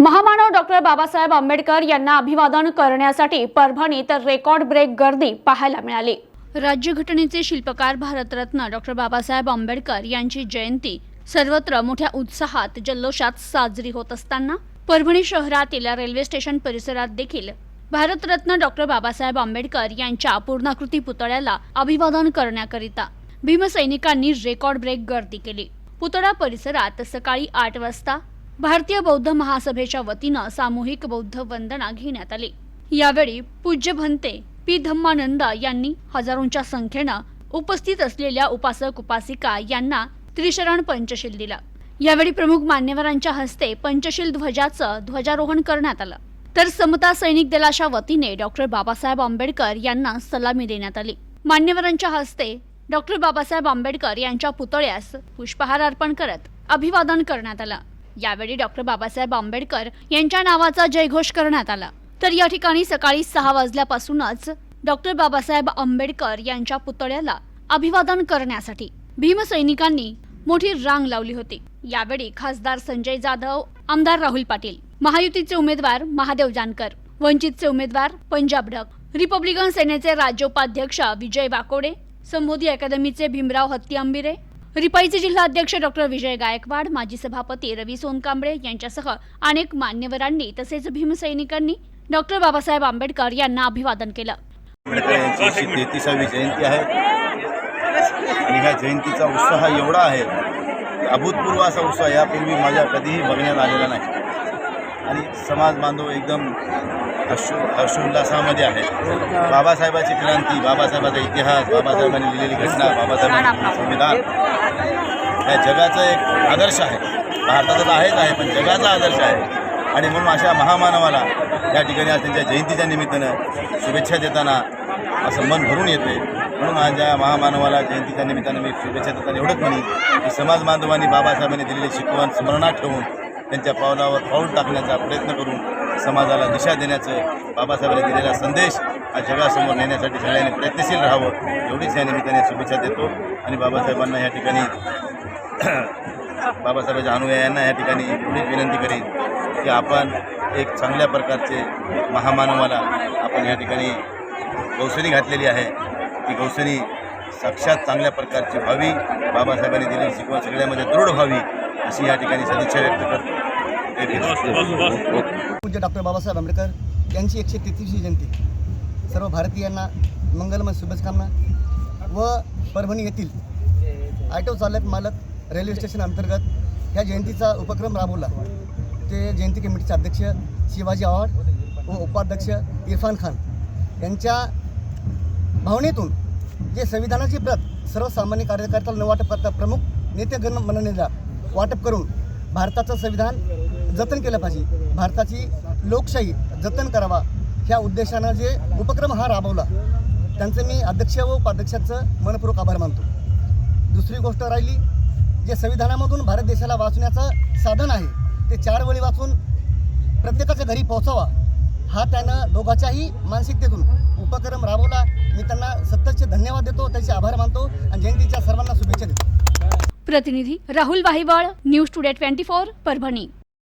महामानव डॉक्टर बाबासाहेब आंबेडकर यांना अभिवादन करण्यासाठी परभणीत रेकॉर्ड ब्रेक गर्दी पाहायला मिळाली. राज्यघटनेचे शिल्पकार भारतरत्न डॉक्टर बाबासाहेब आंबेडकर यांची जयंती सर्वत्र मोठ्या उत्साहात जल्लोषात साजरी होत असताना परभणी शहरातील रेल्वे स्टेशन परिसरात देखील भारतरत्न डॉक्टर बाबासाहेब आंबेडकर यांच्या पूर्णाकृती पुतळ्याला अभिवादन करण्याकरिता भीमसैनिकांनी रेकॉर्ड ब्रेक गर्दी केली. पुतळा परिसरात सकाळी आठ वाजता भारतीय बौद्ध महासभेच्या वतीनं सामूहिक बौद्ध वंदना घेण्यात आली. यावेळी पूज्य भंते पी धम्मानंद यांनी हजारोंच्या संख्येनं उपस्थित असलेल्या उपासक उपासिका यांना त्रिशरण पंचशील दिला. यावेळी प्रमुख मान्यवरांच्या हस्ते पंचशील ध्वजाचं ध्वजारोहण करण्यात आलं. तर समता सैनिक दलाच्या वतीने डॉक्टर बाबासाहेब आंबेडकर यांना सलामी देण्यात आली. मान्यवरांच्या हस्ते डॉक्टर बाबासाहेब आंबेडकर यांच्या पुतळ्यास पुष्पहार अर्पण करत अभिवादन करण्यात आलं. यावेळी डॉक्टर बाबासाहेब आंबेडकर यांच्या नावाचा जयघोष करण्यात आला. तर या ठिकाणी सकाळी सहा वाजल्यापासूनच डॉक्टर बाबासाहेब आंबेडकर यांच्या पुतळ्याला अभिवादन करण्यासाठी भीमसैनिकांनी मोठी रांग लावली होती. यावेळी खासदार संजय जाधव आमदार राहुल पाटील महायुतीचे उमेदवार महादेव जानकर वंचितचे उमेदवार पंजाब ढग रिपब्लिकन सेनेचे राज्य उपाध्यक्ष विजय वाकोडे संबोधी अकादमीचे भीमराव हत्ती आंबिरे रिपाईचे जिल्हाध्यक्ष डॉक्टर विजय गायकवाड माजी सभापती रवी सोनकांबळे यांच्यासह अनेक मान्यवरांनी तसेच भीमसैनिकांनी डॉक्टर बाबासाहेब आंबेडकर यांना अभिवादन केलं. आंबेडकर यांची एकशे तेहतीसावी जयंती आहे. आणि ह्या जयंतीचा उत्साह एवढा आहे अभूतपूर्व असा उत्साह यापूर्वी माझ्या कधीही बघण्यात आलेला नाही. आणि समाज बांधव एकदम हर्षो हर्षोल्लासामध्ये आहे बाबासाहेबाची क्रांती बाबासाहेबाचा इतिहास बाबासाहेबांनी लिहिलेली घटना बाबासाहेबांनी संविधान या जगाचा एक आदर्श आहे. भारताचा तर आहेच आहे पण जगाचा आदर्श आहे. आणि म्हणून अशा महामानवाला या ठिकाणी आज त्यांच्या जयंतीच्या निमित्तानं शुभेच्छा देताना असं मन भरून येते म्हणून माझ्या महामानवाला जयंतीच्या निमित्तानं मी शुभेच्छा देताना एवढंच म्हणेन की समाज बांधवांनी बाबासाहेबांनी दिलेली शिकवण स्मरणात ठेवून त्यांच्या पावलावर पाऊल टाकण्याचा प्रयत्न करून समाजाला दिशा देण्याचं बाबासाहेबांनी दिलेला संदेश हा जगासमोर नेण्यासाठी सगळ्यांनी प्रयत्नशील राहावं एवढीच या निमित्ताने शुभेच्छा देतो. आणि बाबासाहेबांना या ठिकाणी बाबासाहेबांच्या अनुयायांना या ठिकाणी एवढीच विनंती करीन की आपण एक चांगल्या प्रकारचे महामानवाला आपण या ठिकाणी गौसणी घातलेली आहे. ती गौसणी साक्षात चांगल्या प्रकारची व्हावी. बाबासाहेबांनी दिलेली शिकवण सगळ्यामध्ये दृढ व्हावी. अशी या ठिकाणी सदिच्छा व्यक्त करतो. पूज्य डॉक्टर बाबासाहेब आंबेडकर यांची एकशे तेहतीसवी जयंती. सर्व भारतीयांना मंगलमय शुभेच्छाकामना व परभणी येथील ऑटो चालक मालक रेल्वे स्टेशन अंतर्गत ह्या जयंतीचा उपक्रम राबवला. ते जयंती कमिटीचे अध्यक्ष शिवाजी आव्हाड व उपाध्यक्ष इरफान खान यांच्या भावनेतून जे संविधानाची प्रत सर्वसामान्य कार्यकर्त्याला न वाटप करता प्रमुख नेतेगण मननेला वाटप करून भारताचं संविधान जतन केलं पाहिजे. भारताची लोकशाही जतन करावा. ह्या उद्देशानं जे उपक्रम हा राबवला त्यांचं मी अध्यक्ष व उपाध्यक्षाचं मनपूर्वक आभार मानतो. दुसरी गोष्ट राहिली जे संविधानामधून भारत देशाला वाचण्याचं साधन आहे ते चार वेळी वाचून प्रत्येकाच्या घरी पोहोचावा हा त्यानं दोघाच्याही मानसिकतेतून उपक्रम राबवला. मी त्यांना सत्तरचे धन्यवाद देतो त्याचे आभार मानतो आणि जयंतीच्या सर्वांना शुभेच्छा देतो. प्रतिनिधी Rahul Wahiwal news today twenty four Parbhani.